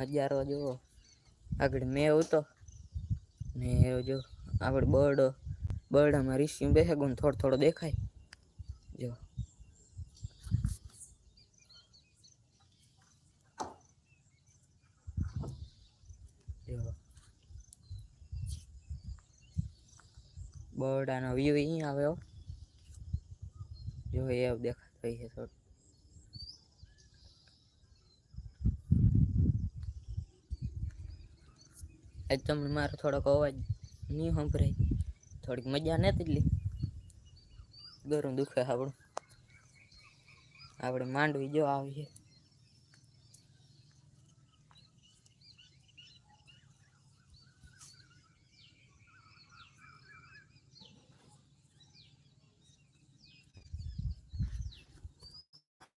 નજારો જુઓ આગળ મેવ તો ને જો આગળ બર્ડ બર્ડામાં રીસ્યું બેસે ગુણ થોડો થોડો દેખાય. જો. જો. બર્ડાનો વ્યૂ અહીં આવ્યો જો, એ દેખાતો છે આજ તમને મારો થોડોક અવાજ નહીં સંભળાય. થોડીક મજા નથી તેટલી ગરમ દુખે આપણું આપણે માંડવી જો આવીએ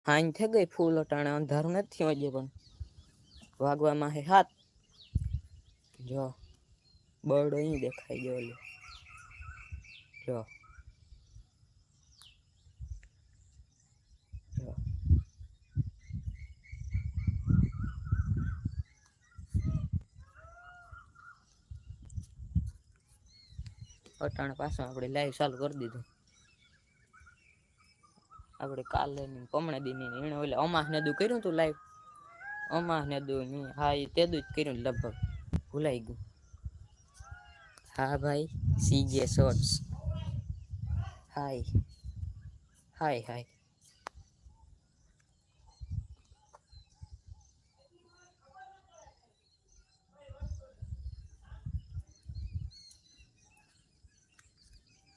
હાኝ થઈ ગઈ ફૂલ અટાણે. અંધારું નથી થયું પણ. વાગવામાં હે હાથ જો, બર્ડ અહીં દેખાઈ ગયો ઓલો જો. અટાણે પાછું આપણે લાઈવ ચાલુ કરી દીધું. આપણે કાલે પમણે દી ની એને ઓલે અમાસ ને દુ કર્યું તું લાઈવ અમાસ ને દુ હા એ તે જ કર્યું લગભગ. ભૂલાઈ ગયું હા ભાઈ સીજે શોર્ટ્સ હાય હાય હાય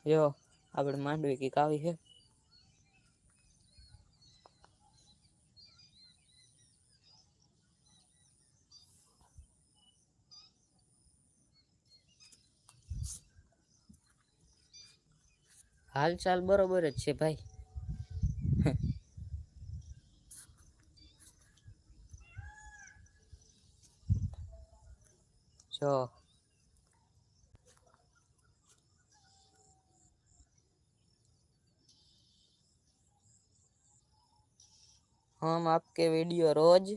જો આપણે માંડવી કઈક આવી છે હાલ ચાલ બરોબર જ છે ભાઈ જો हम आपके वीडियो रोज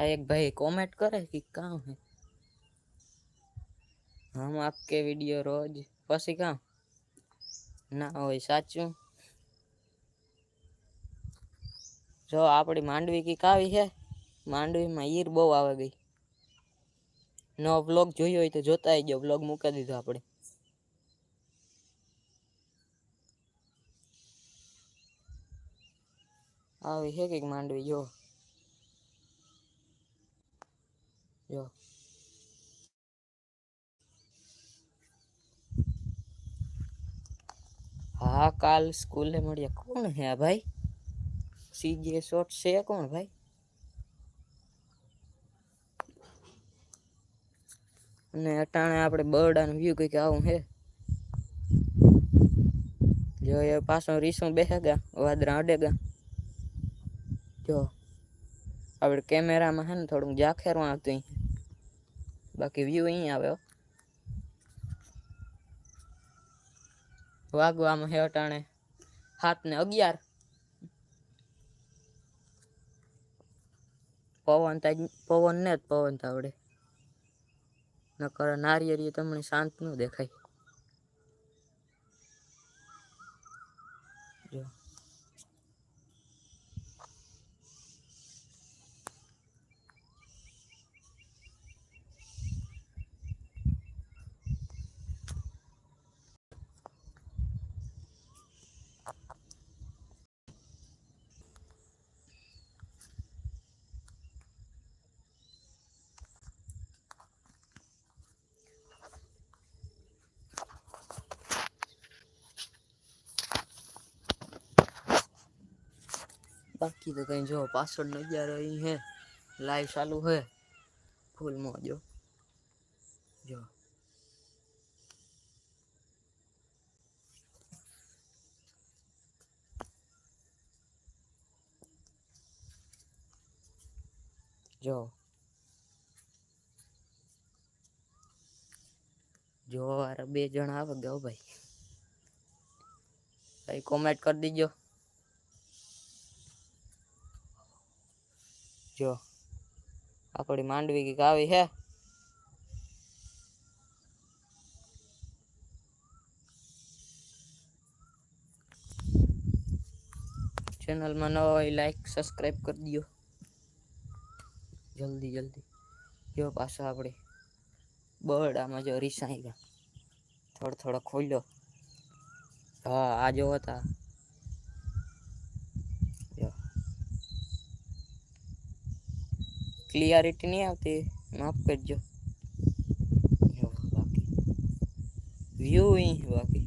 आ एक भाई कमेंट करे कि काम है हम आपके वीडियो रोज પછી કામ ના હોય સાચું જો આપણી માંડવી કીક આવી છે માંડવીમાં ઈર બહુ આવે ગઈ નો વ્લોગ જોયો હોય તો જોતા આવી જાઓ વ્લોગ મૂકી દીધો આપણે આવી છે કઈક માંડવી જો જો હા કાલ સ્કૂલે મળ્યા કોણ હે આ ભાઈ સીજે શોર્ટ છે કોણ ભાઈ અને અટાણે આપણે બરડાનું વ્યૂ કંઈક આવું હે જો એ પાછો રીસું બેસેગા વાદરા અડેગા જો આપણે કેમેરામાં હે ને થોડુંક જાખેરું આવતું અહીં બાકી વ્યૂ અહીં આવે વાગવામાં હે અટાણે સાત ને અગિયાર. પવન તાજ પવન ને જ પવન તાવડે નકર નારિયેળી તમને શાંત ન દેખાય. બાકી તો કઈ જો પાછળ નજારો અહીં હે લાઈવ ચાલુ હે ફૂલ મોજો જો જો જોવા વાળા બે જણા આવે ગયો ભાઈ ભાઈ કોમેન્ટ કરી દીજો જો આપણી માંડવી કઈક આવી હે ચેનલમાં નવા હોય લાઈક સબસ્ક્રાઈબ કરી દો જલ્દી જલ્દી જો પાછો આપણે બરડામાં જો રીસાઈ ગયા થોડો થોડો ખોલ્યો હા આ જો હતા ક્લિયરિટી નહીં આવતી માફ કરજો જો બાકી વ્યૂ અહીં છે બાકી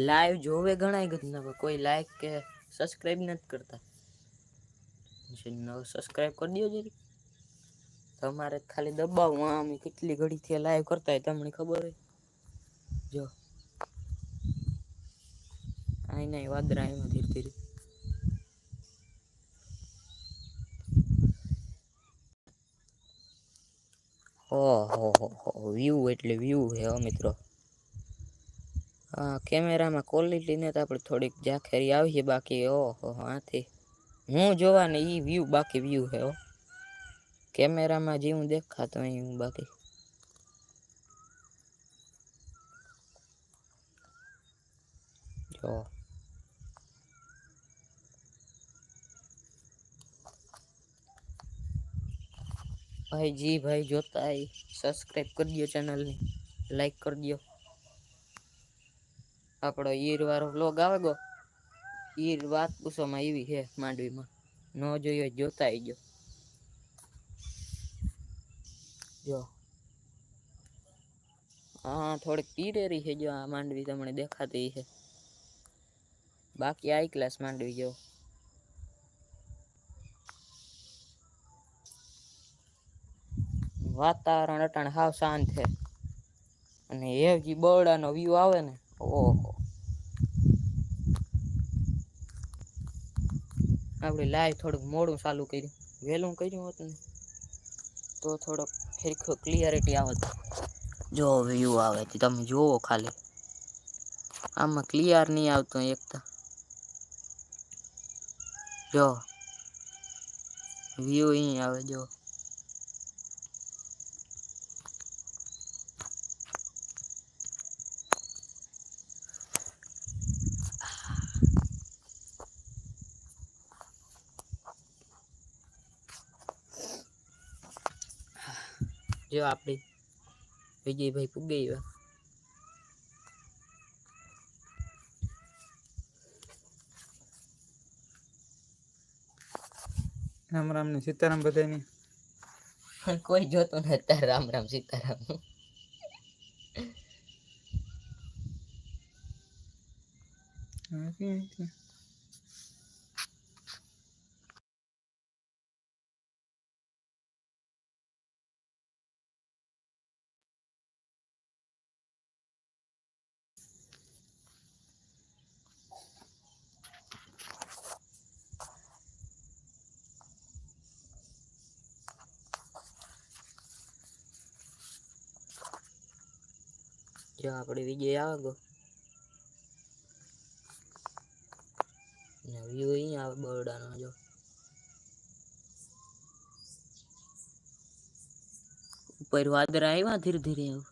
લાઈવ જોવે ઘણાય ગત ના પણ કોઈ લાઈક કે સબસ્ક્રાઇબ નથી કરતા જે નવો સબસ્ક્રાઇબ કરી દો જરી તમારે ખાલી દબાવવું આમ કેટલી ઘડીથી લાઈવ કરતા હોય તમને ખબર હોય જો આઈ નહીં વાદરા આવ્યા ધીરે ધીરે ઓહો હો વ્યૂ એટલે વ્યૂ હે હો મિત્રો હા કેમેરામાં ક્વોલિટી ને તો આપણે થોડીક જાખેરી આવી છે બાકી ઓહો આથી હું જોવા ને ઈ વ્યૂ બાકી વ્યૂ હે હો કેમેરામાં જેવું દેખાતો હોય એવું બાકી જો ભાઈ જી ભાઈ જોતા આઈ સબસ્ક્રાઇબ કરી દો ચેનલને લાઈક કરી દો આપણો ઈર વાળો વ્લોગ આવે ગો ઈર વાત પૂછવામાં એવી છે માંડવીમાં ન જોઈએ હોય જોતા આવી ગયો જો હા થોડીક પીરેરી છે જો આ માંડવી તમને દેખાતી છે બાકી આઈ ક્લાસ માંડવી જો વાતાવરણ અટાણે હાવ શાંત છે અને એ જે બરડાનો વ્યૂ આવે ને ઓહો આપણે લાઈવ થોડુંક મોડું ચાલુ કર્યું. વહેલું કર્યું હોત ને, તો થોડોક ફેરખો ક્લિયરિટી આવત. જો વ્યૂ આવે તે તમે જુઓ ખાલી. આમાં ક્લિયર નહીં આવતું એક તો જો વ્યૂ અહીં આવે, જો. જો આપણી વિજયભાઈ પૂગી ગયા રામ રામ ને સીતારામ બધાની કોઈ જોતો નથી રામ રામ સીતારામ આપણે વિજય આવે ગો ને વ્યૂ અહીં આવે બરોડાનો જો ઉપર વાદળા આવ્યા ધીરે ધીરે એવું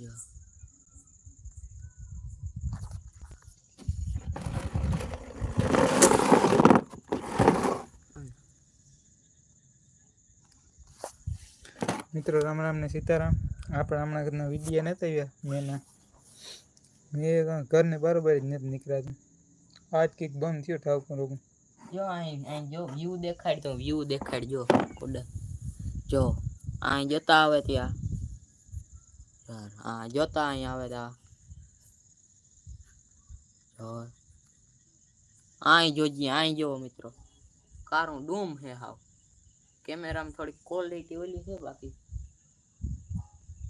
જો મિત્રો રામ રામ ને સીતારામ આપણે હમણાં ઘરના વિડીયા નતા આવ્યા મેના મેં કાંઈ ઘરને બરોબર જ નથી નીકળ્યા છે આજ કંઈક બંધ થયો ઠાવ કરું જો અહીં અહીં જો વ્યૂ દેખાડ તો વ્યૂ દેખાડ જો કોડા જો અહીં જતા આવે ત્યાં યાર હા જોતા અહીં આવે ત્યાં જો અહીં જોજી અહીં જો મિત્રો કારું ડૂમ હે હાવ કેમેરામાં થોડી ક્વોલિટી ઓલી છે બાકી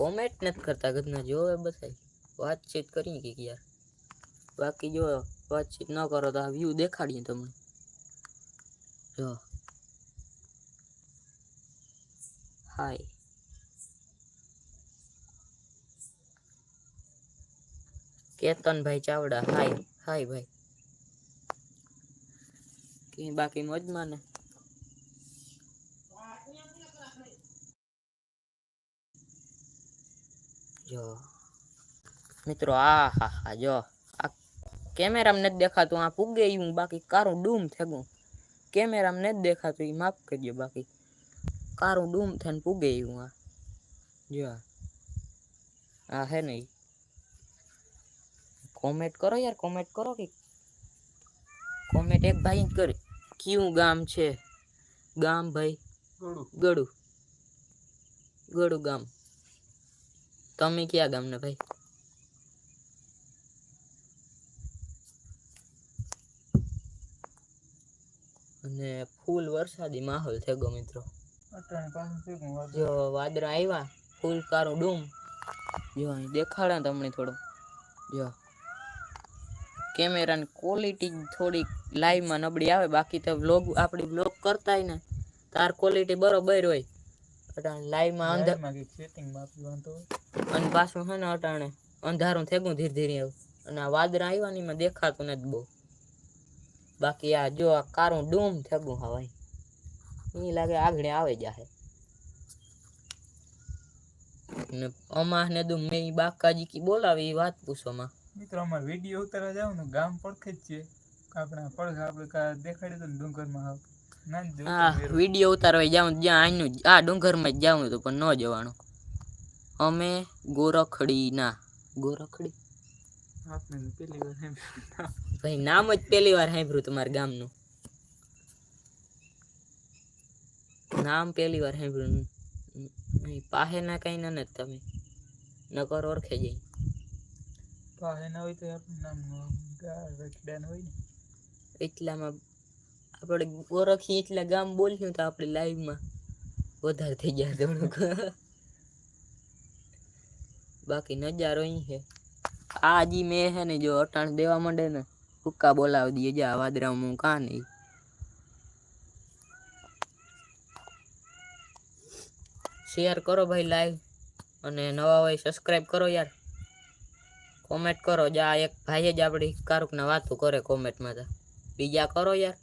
કોમેન્ટ નથી કરતા ગદના જોવે બધાય વાતચીત કરીએ કે યાર બાકી જો વાતચીત ન કરો તો આ વ્યૂ દેખાડીએ તમને જો હાય કેતનભાઈ ચાવડા હાય હાય ભાઈ કે બાકી મોજમાં ને જો. મિત્રો આ હા હા જો. આ કેમેરામાં નથી દેખાતું આ પૂગે હું બાકી કારું ડૂમ થેગું. કેમેરામાં નથી દેખાતું એ માફ કરજો બાકી. કારું ડૂમ થઈને પૂગે હું આ. જો. આ. હે ને કોમેન્ટ કરો યાર કોમેન્ટ કરો કે કોમેન્ટ એક ભાઈ જ કરે. કયું ગામ છે? ગામ ભાઈ. ગળું. ગળું ગામ. તમે ક્યાં ગામના ભાઈ? અને ફૂલ વરસાદી માહોલ થઈ ગયો મિત્રો. જો વાદળા આવ્યા ફૂલ કારો ડૂમ. જો અહીં દેખાડા તમને થોડો. જો. કેમેરાની ક્વોલિટી થોડીક લાઈવમાં નબળી આવે બાકી તો બ્લોગ આપણી વ્લોગ કરતાય ને તાર ક્વોલિટી બરોબર હોય. અટાણે લાઈવમાં કંઈક સેટિંગમાં આપણે વાંધો અને પાછું છે ને અટાણે અંધારું થેગું ધીરે ધીરે એવું અને આ વાદળા આવ્યા ને એમાં દેખાતું નથી બહુ. બાકી આ જો આ કારું ડૂમ થેગું હવાય. એ લાગે આગળ આવે જાહે. ને અમા ને દુ મેં બાકાજી કી બોલાવી ઈ વાત પૂછોમાં મિત્રો અમારે વીડિયો ઉતારવા જાવ ને ગામ પડખે જ છે. આપણા પડખે આપણે દેખાડી દો ને ડુંગરમાં આવ હા વીડિયો ઉતારવા જાઉં જ્યાં આનું આ ડુંગરમાં જ જાઉં હતું પણ ન જવાનું. અમે ગોરખડી? ના ગોરખડી ભાઈ નામ જ પહેલી વાર સાંભળ્યું તમારા ગામનું. નામ પહેલી વાર સાંભળ્યું. પાહે ના કઈ ના નથી તમે. નકર ઓળખે જઈ પાસે ના હોય તો નામ હોય ને. એટલામાં આપણે ઓળખી એટલે ગામ બોલ્યું તો આપણે લાઈવમાં વધારે થઈ જાય થોડુંક બાકી નજારો અહીં છે. આ જી મેં છે ને જો અટાણ દેવા માંડે ને, હુક્કા બોલાવી દઈએ જા વાદરા હું કા નહીં શેર કરો ભાઈ લાઈવ અને નવા હોય સબસ્ક્રાઇબ કરો યાર. કોમેન્ટ કરો. જા, એક ભાઈ જ આપણી કારુક ને વાતો કરે કોમેન્ટમાં તો. બીજા કરો યાર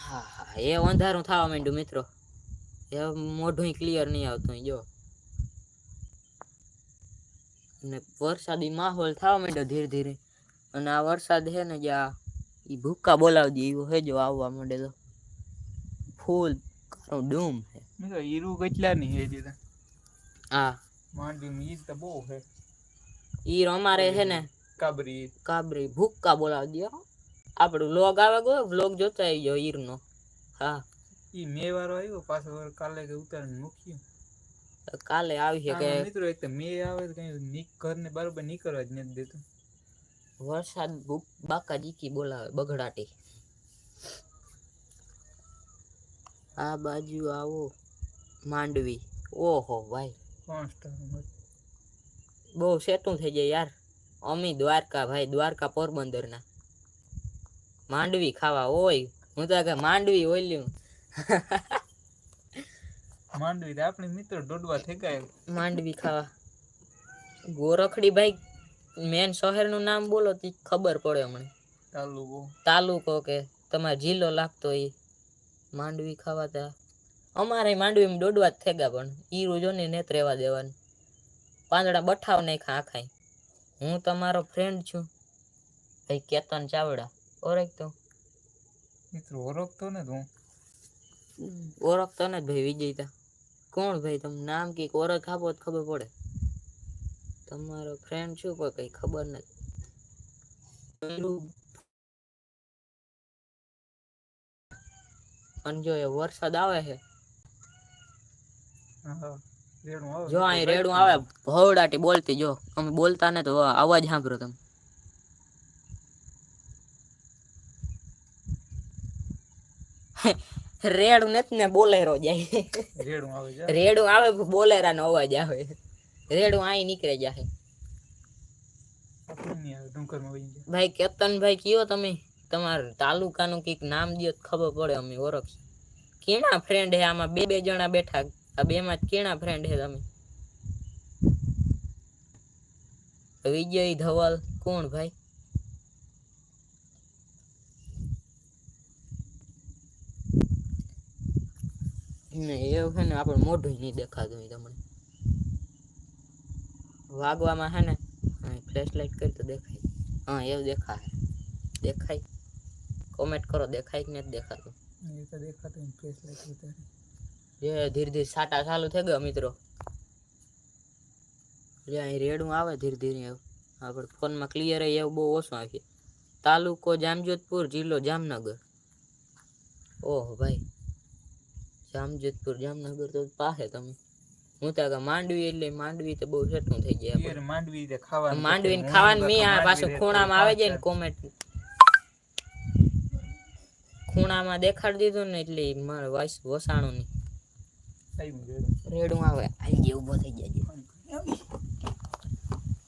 હા હા એ અંધારું થવા માંડ્યું મિત્રો. એ મોઢું ક્લિયર નહીં આવતું જો. અને વરસાદી માહોલ થવા માંડ્યો ધીરે ધીરે. અને આ વરસાદ છે ને જ્યાં ઈ ભૂક્કા બોલાવી દે એવો હેજો આવવા માંડે તો. ફૂલ કાળું ડૂમ છે હીરું કેટલા ની હે દીધા હા. માંડી ઈદ તો બહુ હે. ઈ અમારે છે ને કાબરી. કાબરી ભૂક્કા બોલાવી દે. આપણું લોગ આવે ગયો વ્લોગ જોતા આવી જાઓ ઈરનો હા ઈ મે વાળો આવ્યો પાછો વાર કાલે કે ઉતારીને મૂક્યું તો કાલે આવી છે કે આમાં મિત્રો એક તો મે આવે તો કઈ નીક ઘરને બરોબર નીકળવા જ નથી દેતું વરસાદ ભૂક બાકા જીકી બોલાવે બગડાટી આ બાજુ આવો માંડવી ઓહો ભાઈ કોન્સ્ટન્ટ બહુ સેટું થઈ જાય યાર અમી દ્વારકા ભાઈ દ્વારકા પોરબંદર ના માંડવી ખાવા ઓય હું તો કે માંડવી ઓલ્યું. માંડવી તો આપણે મિત્ર દોડવા થેકાય માંડવી ખાવા. ગોરખડી ભાઈ મેન શહેરનું નામ બોલો તો ખબર પડે હમણાં તાલુકો. તાલુકો કે તમારે જિલ્લો લાગતો એ માંડવી ખાવા તા. અમારે માંડવીમાં દોડવા જ થેગા પણ ઈ રોજો ને નેત રહેવા દેવાનું. પાંદડા બઠાવ નહીં ખા ખાય. હું તમારો ફ્રેન્ડ છું. ભાઈ કેતન ચાવડા. ઓરેક તો મિત્રો ઓળખતો ને તું. ઓળખતો ને ભાઈ વિજયતા કોણ ભાઈ તમે નામ કે ઓળખ આપો તો ખબર પડે. તમારો ફ્રેન્ડ શું પણ કઈ ખબર નથી. અને જો એ વરસાદ આવે છે જો અહીં રેડું આવે ભવડાટી બોલતી જો. અમે બોલતા ને તો અવાજ સાંભળો તમે. રેડું નથી ને બોલેરો જાય. રેડું આવે રેડું આવે બોલેરા નો અવાજ આવે. રેડું અહીં નીકળે જાય. ભાઈ કેતનભાઈ કયો તમે? તમારા તાલુકાનું કંઈક નામ દો ખબર પડે અમે ઓળખ કેણા ફ્રેન્ડ હે? આમાં બે બે જણા બેઠા. આ બે માં કેણા ફ્રેન્ડ હે તમે? વિજય ધવલ કોણ ભાઈ? ને એવું છે ને આપણે મોઢું નહીં દેખાતું હોય તમને વાગવામાં છે ને ફ્લેશ લાઈટ કરી તો દેખાય હા એવું દેખાય દેખાય કોમેન્ટ કરો દેખાય કે નથી દેખાતું એ તો દેખાતું ને ફેસ લાઈટ ઉતારે જે ધીરે ધીરે સાટા ચાલુ થઈ ગયો મિત્રો જે અહીં રેડું આવે ધીરે ધીરે એવું આપણે ફોનમાં ક્લિયર એવું બહુ ઓછું આવે તાલુકો જામજોધપુર જિલ્લો જામનગર ઓહો ભાઈ જામજોધપુર જામનગર તો પાસે તમે. હું તો માંડવી એટલે માંડવી તો બહુ હેઠું થઈ ગયા માંડવી તો ખાવાનું માંડવી ને ખાવાનું મી આ પાછું ખૂણામાં આવે જાય ને કોમેન્ટ ખૂણામાં દેખાડી દીધું ને એટલે મારે વાસ વસાણું ની રેડું આવે આવી ગયો ઊભો થઈ જાય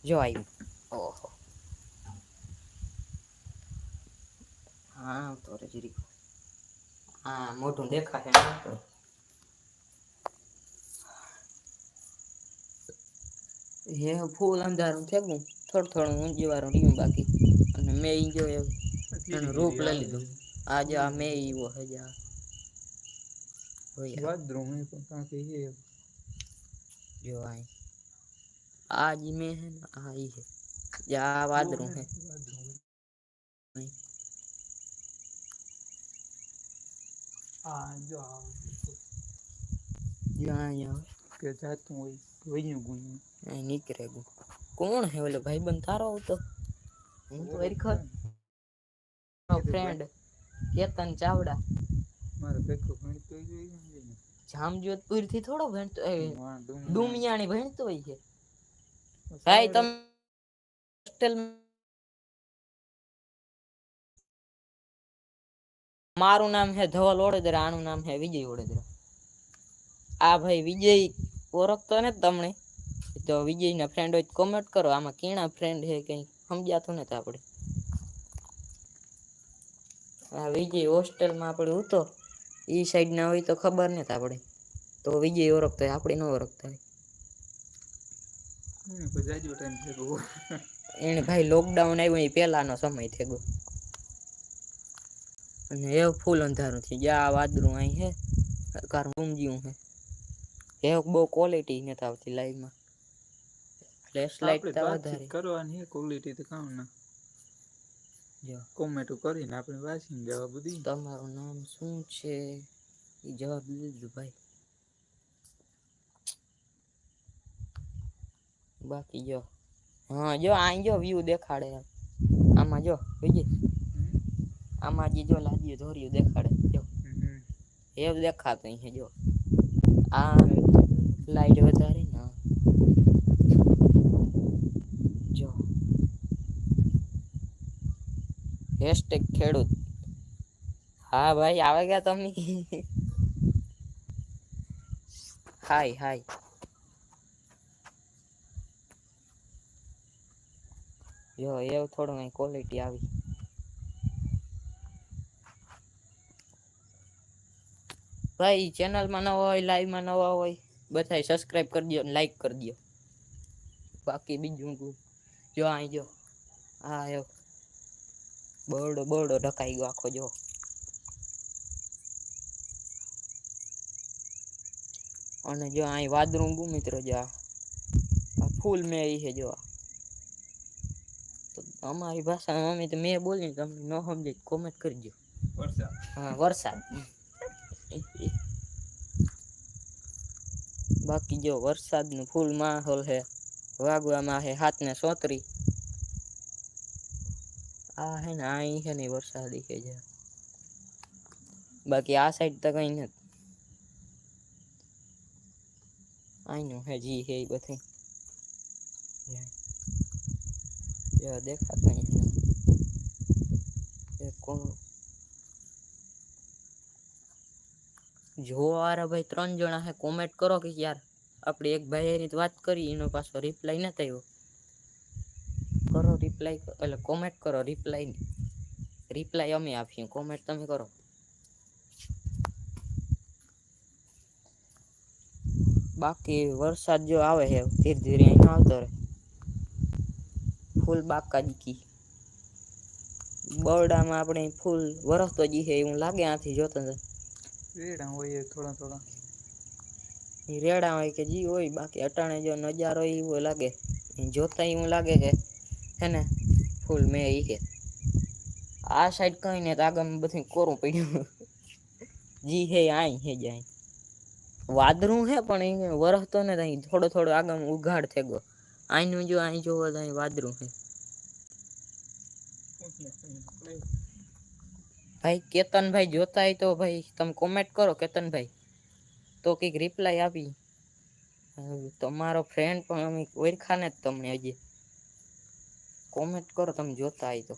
જો આવ્યું ઓહો. હા તો રે જીરી હા મોટું દેખાશે હે ફૂલ અંધારું થયું થોડું થોડું ઊંચીવાળું રહ્યું બાકી અને મેં ઈ જો એવું એનું રૂપ લઈ લીધું આજે આ મેં એવો હે જા હોય વાદળું હું પણ કાંક એ જો આય આ જી મેં હે ને આ ઈ હે જે આ વાદળું હે વાદળું. અહીં. આ જો આ જો અહીંયા આવે. કે જાતું હોય વહ્યું ગુયું અહીં નીકળે ગયું કોણ હે ઓલો ભાઈબંધ તારો આવતો હું તો હરખર ફ્રેન્ડ કેતન ચાવડા મારે ભેગો ભણતો હોય ને જામજોધપુર થી થોડો ભણતો એ વાહ, ડુંગળી. ડુમિયાણી ભણતો હોય છે ભાઈ તમે હોસ્ટેલ મારું નામ હે ધવલ ઓડેદરા આનું નામ હે વિજય ઓડેદરા આ ભાઈ વિજય ઓળખતો ને તમને તો વિજયના ફ્રેન્ડ હોય કોમેન્ટ કરો આમાં કેણા ફ્રેન્ડ હે કઈ સમજાતું નથી આપણે આ વિજય હોસ્ટેલમાં આપણે હતો ઈ સાઈડ ના હોય તો ખબર નથી આપણે તો વિજય ઓળખતો હોય આપણે ન ઓળખતા હોય હમ, પછી જાજો time ભેગો હોય. એને ભાઈ લોકડાઉન આવ્યું એ પહેલાનો સમય થઈ ગયો અને એવું ફૂલ અંધારું છે જ્યાં આ વાદળું અહીં હે કારણ ઊંઘ્યું હે એવું બહુ ક્વોલિટી નથી આવતી લાઈવમાં ફ્લેશ લાઈટ આપણે તો વાતચીત વધારે કરવાની હે ક્વોલિટી તો કામ ના જો કોમેન્ટો કરીને આપણે વાંચીને જવાબ દઈએ તમારું નામ શું છે એ જવાબ દીધું ભાઈ બાકી જો હા જો અહીં જો વ્યૂ દેખાડે એમ. આમાં જો વિજય હમ? આમાં જે જો લાદીઓ ધોર્યું દેખાડે જો હમ. એવું દેખાતું અહીં છે જો આ લાઈટ વધારે ના. જો. હેશટેગ ખેડૂત. હા ભાઈ, આવે ગયા તમે હાય હાય જો એવું થોડું અહીં ક્વોલિટી આવી. ભાઈ ચેનલમાં નવા હોય લાઈવમાં નવા હોય. બધાય સબસ્ક્રાઇબ કરી દો લાઈક કરી દો બાકી બીજું કું જો અહીં જો હા એવો બરડો બરડો ઢકાઈ ગયો આખો જો અને જો અહીં વાદળું ગુ મિત્રો જો આ આ ફૂલ મેં ઈ છે જો આ. તો અમારી ભાષામાં મમ્મી તો મેં બોલીને તમને ન સમજે કોમેન્ટ કરજો વરસાદ હા વરસાદ બાકી જો વરસાદનું ફૂલ માહોલ છે વાગવામાં છે હાથ ને સોતરી આ હે ને અહીં છે ને વરસાદ છે જ બાકી આ સાઈડ તો કઈ નથી અહીંનું હે જી હે એ બધું જો દેખાતા અહીં એક કોણ જોવાવાળા ભાઈ ત્રણ જણા છે કોમેન્ટ કરો કે યાર આપણે એક ભાઈ એની વાત કરી એનો પાછો રિપ્લાય નથી આવ્યો કરો રિપ્લાય એટલે કોમેન્ટ કરો રિપ્લાય રિપ્લાય અમે આપીએ કોમેન્ટ તમે કરો બાકી વરસાદ જો આવે છે ધીરે ધીરે અહીં આવતો રહે ફૂલ બાકાજી બરડામાં આપણે ફૂલ વરસતો જી છે એવું લાગે આથી જોતો તો રેડા હોય એ થોડા થોડા ઈ રેડા હોય કે જી હોય બાકી અટાણે જો નજારો એવો લાગે ઈ જોતા એવું લાગે કે હે ને ફૂલ મેં ઈ કે આ સાઈડ કઈ ને તો આગળ બધું કોરું પડ્યું જી હે આઈ હે જાય વાદળું હે પણ એ વરસતો ને તો અહીં થોડો થોડો આગળ ઉઘાડ થઈ ગયો આઈનું જો અહીં જોવો તો અહીં વાદળું હે ભાઈ કેતનભાઈ જોતા હોય તો ભાઈ તમે કોમેન્ટ કરો કેતનભાઈ તો કંઈક રિપ્લાય આપી હવે તમારો ફ્રેન્ડ પણ અમે ઓળખા ને જ તમને હજી કોમેન્ટ કરો તમે જોતા હોય તો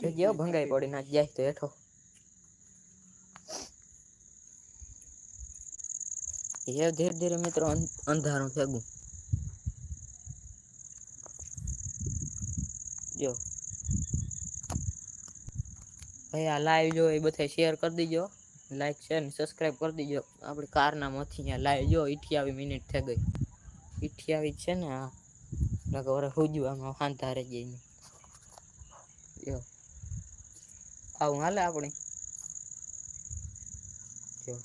જગ્યાઓ ભંગાઈ પડી ના જાય તો હેઠો એ ધીરે ધીરે મિત્રો અંધ- અંધારું થયું જો ભાઈ, આ લાઈવ જો એ બધા શેર કરી દીજો. લાઈક છે ને સબસ્ક્રાઇબ કરી દીજો. આપણે કારના માંથી અહીંયા લાઈવ જો અઠ્યાવીસ મિનિટ થઈ ગઈ. અઠ્યાવીસ છે ને આ. નકર હુજવામાં હાંધા રહી જઈને જો. આવું હાલે આપણે જો.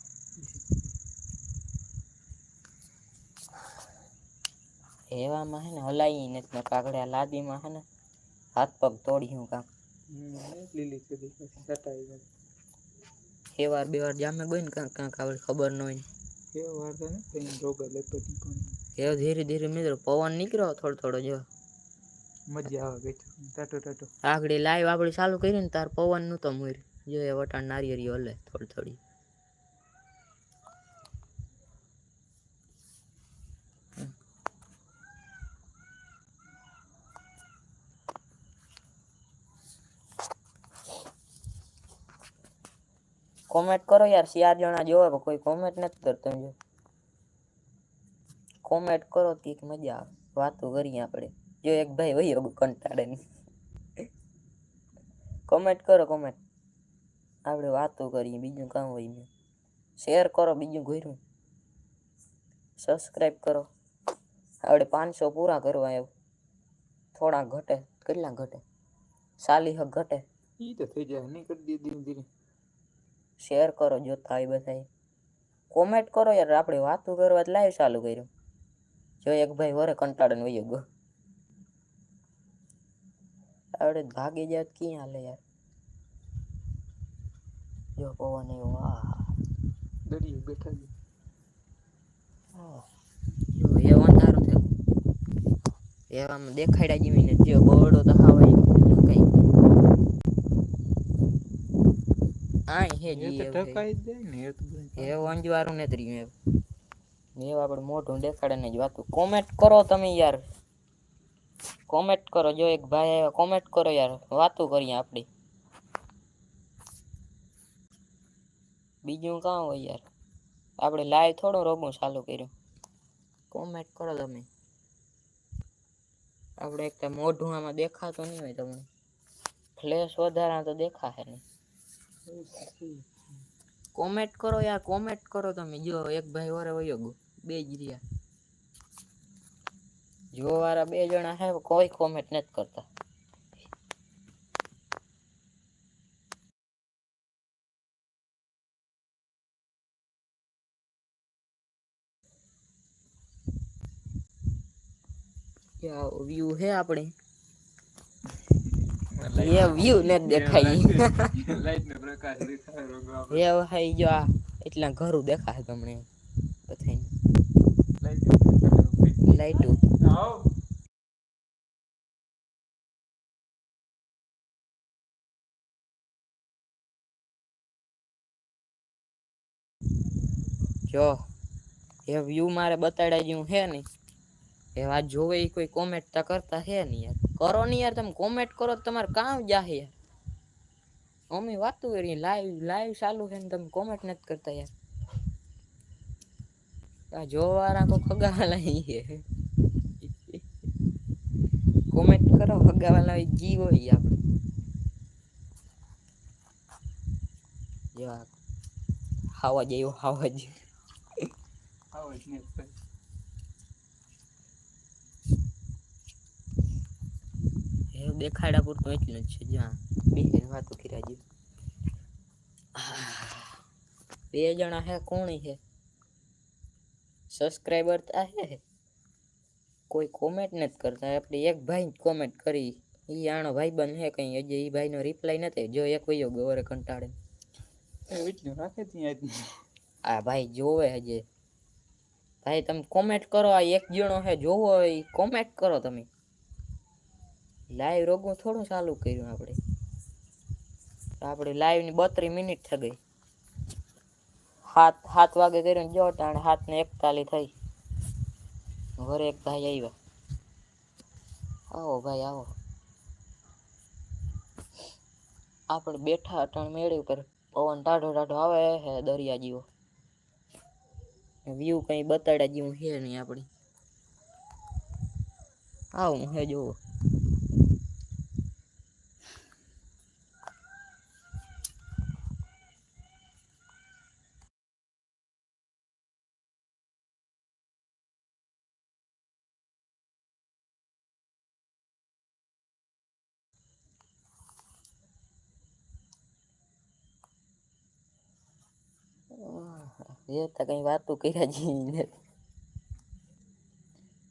એવામાં હે ને હલાઈ નથી કાગડે લાદીમાં હે ને હાથ પગ તોડી હું કામ. લીલી સુધી જાય વાર બે વાર જામે ગઈ ને કાંક કાંક આપણે ખબર ન હોય હે વાર તો ધીરે ધીરે મિત્રો પવન નીકળ્યો થોડો થોડો જો. મજા આવે બેઠું ટાટો ટાટો આગળ લાઈવ આપણે ચાલુ કરી ને તાર પવનનું તો મૂર જો એ વટાણ નારિયેરી હલે થોડી થોડી. કોમેન્ટ કરો યાર ચાર જણા જોવે પણ કોઈ કોમેન્ટ નથી કરતો જો કોમેન્ટ કરો કંઈક મજા આવે વાતો કરીએ આપણે જો એક ભાઈ વહી ગયો કંટાળે ને કોમેન્ટ કરો કોમેન્ટ આપણે વાતો કરીએ બીજું કામ હોય ને શેર કરો બીજું ઘોર્યું સબસ્ક્રાઈબ કરો આપણે પાંચસો પૂરા કરવા એવું થોડા ઘટે કેટલા ઘટે સાલી હક ઘટે ઈ તો થઈ જાય નહીં કરી દે ધીરે ધીરે શેર કરો જોતા હોય બધા કોમેન્ટ કરો યાર આપણે વાતો કરવા લાઈવ ચાલુ કર્યું. જો એક ભાઈ વરે કંટાળે વયો ગયો. આપણે ભાગી જાત ક્યાં હાલે યાર. જો પવન એવો આ દરિયે બેઠા છે. જો એ અંધારું થયું. એવામાં દેખાડ્યા જેવી ને જો બરડો તો હાવાય કઈ હે એ જી છે. ટકાઈ જ ને એ તો એ વાંજવારું ને રહ્યું એવું એવું આપણે મોઢું દેખાડે ને જ વાતું. કોમેન્ટ કરો તમે યાર. કોમેન્ટ કરો જો એક ભાઈ આવ્યો કોમેન્ટ કરો યાર. વાતું કરીએ આપણી બીજું કાં હોય યાર? આપણે લાઈવ થોડું રોગું ચાલુ કર્યું. કોમેન્ટ કરો તમે. આપણે એક મોઢું આમાં દેખાતું નહીં હોય તમને. ફ્લેશ વધારા તો દેખાશે નહીં. કોમેન્ટ કરો યાર કોમેન્ટ કરો તમે જો એક ભાઈ વરે વયો ગયો બે જ રહ્યા જો વાળા બે જણા હે કોઈ કોમેન્ટ નથી કરતા વ્યૂ હે આપણે એ વ્યૂ ને દેખાય લાઈટ નો પ્રકાશ દેખાય રોગો એ ભાઈ જો આ એટલા ઘરું દેખાય તમને બધાય લાઈટ લાઈટો જો એ વ્યૂ મારે બતાડ્યા જેવું હે નહીં એ વાત જોવે કોઈ કોમેન્ટ તા કરતા હે નહીં યાર. કરો નહીં યાર તમે કોમેન્ટ કરો તો તમારે કામ જાહે યાર અમે વાતું કરીએ લાઈવ લાઈવ ચાલુ છે ને તમે કોમેન્ટ નથી કરતા યાર આ જોવાળા કો ખગાવાલા ઈ હે કોમેન્ટ કરો ખગાવાલા ઈ જી હોય ઈ આપણે જો આ હાવા જેવો હાવા જેવો આવો જ ને ભાઈ. એ દેખાડા પૂરતું એટલું જ છે જ્યાં બે વાતો કર્યા જેવું. બે જણા હે કોણ હે? સબસ્ક્રાઈબર તો હે કોઈ કોમેન્ટ નથી કરતા. આપણે એક ભાઈ કોમેન્ટ કરી. એ આણો ભાઈ બંધ હે કઈ? હજી એ ભાઈનો રિપ્લાય નથી જો એક વયો ગોરે કંટાળે. એટલું રાખે ત્યાં આ ભાઈ જોવે હજે. ભાઈ તમે કોમેન્ટ કરો. આ એક જણો હે જોવો હોય. કોમેન્ટ કરો તમે. લાઈવ રોગું થોડું ચાલુ કર્યું આપણે. આપણે લાઈવની બત્રીસ મિનિટ થઈ ગઈ. હાથ સાત વાગે કર્યું જો ટાણે હાથને ને એકતાલીસ થઈ. ઘરે એક ભાઈ આવ્યા. આવો ભાઈ, આવો. આપણે બેઠા અટાણ મેળી ઉપર. પવન ટાઢો ટાઢો આવે હે દરિયા જેવો. વ્યૂ કઈ બતાડ્યા જેવું છે નહીં આપણી. આવું હે જોવો એ તો કઈ વાતો કર્યા જેવી નથી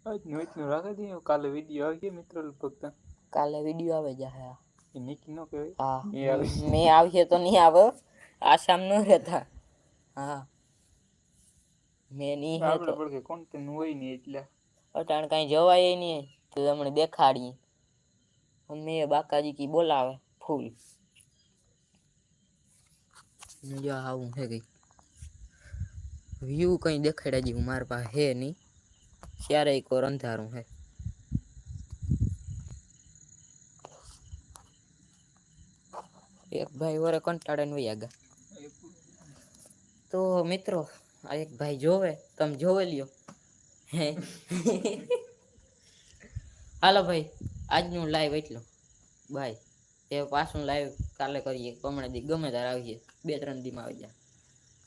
એટલું એટલું રાખે ત્યાં કાલે વિડીયો આવી ગયો મિત્રો લગભગ તો કાલે વિડીયો આવે જાહે આ. એ નીકી ન કહેવાય હા એ આવી. મેં આવીએ તો નહીં આવે આસામ ન રહેતા હા મેં નહીં હે આપણે તો પડકે કોન્ટેન્ટ હોય નહીં એટલે અટાણ કાંઈ જવાય નહીં તો તમને દેખાડીએ અમે બાકાજી કી બોલાવે ફૂલ જો આવું હે કઈ વ્યૂ કંઈ દેખાડ્યા જેવું મારા પાસે હે નહીં. ક્યારે એક વાર અંધારું હે. એક ભાઈ વરે કંટાળે વયા ગયા. તો મિત્રો, આ એક ભાઈ જોવે, તમે જોવે લ્યો. હે. હાલો ભાઈ, આજનું લાઈવ એટલું. બાય એ પાછું લાઈવ કાલે કરીએ. હમણાં દી ગમે ત્યારે આવીએ. બે ત્રણ દીમાં આવી જાય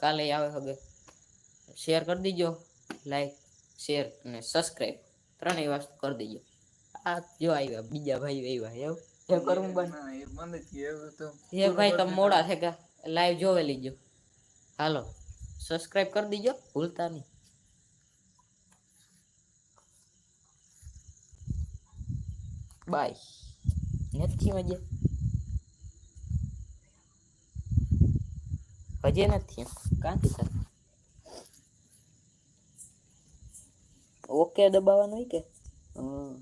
કાલે આવે હવે શેર કરી દીજો લાઈક શેર અને સબસ્ક્રાઈબ ત્રણેય વસ્તુ કરી દીજો આ જો આવ્યા બીજા ભાઈ આવ્યા એવું એ કરવું બન ના એ બંધ જ ગયું તો એ ભાઈ તમે મોડા થઈ ગયા લાઈવ જોવે લીજો હાલો સબસ્ક્રાઈબ કરી દીજો ભૂલતા નહીં બાય નથી મજા હજી નથી કાંથી સર ઓકે દબાવવાનું હોય કે? હમ.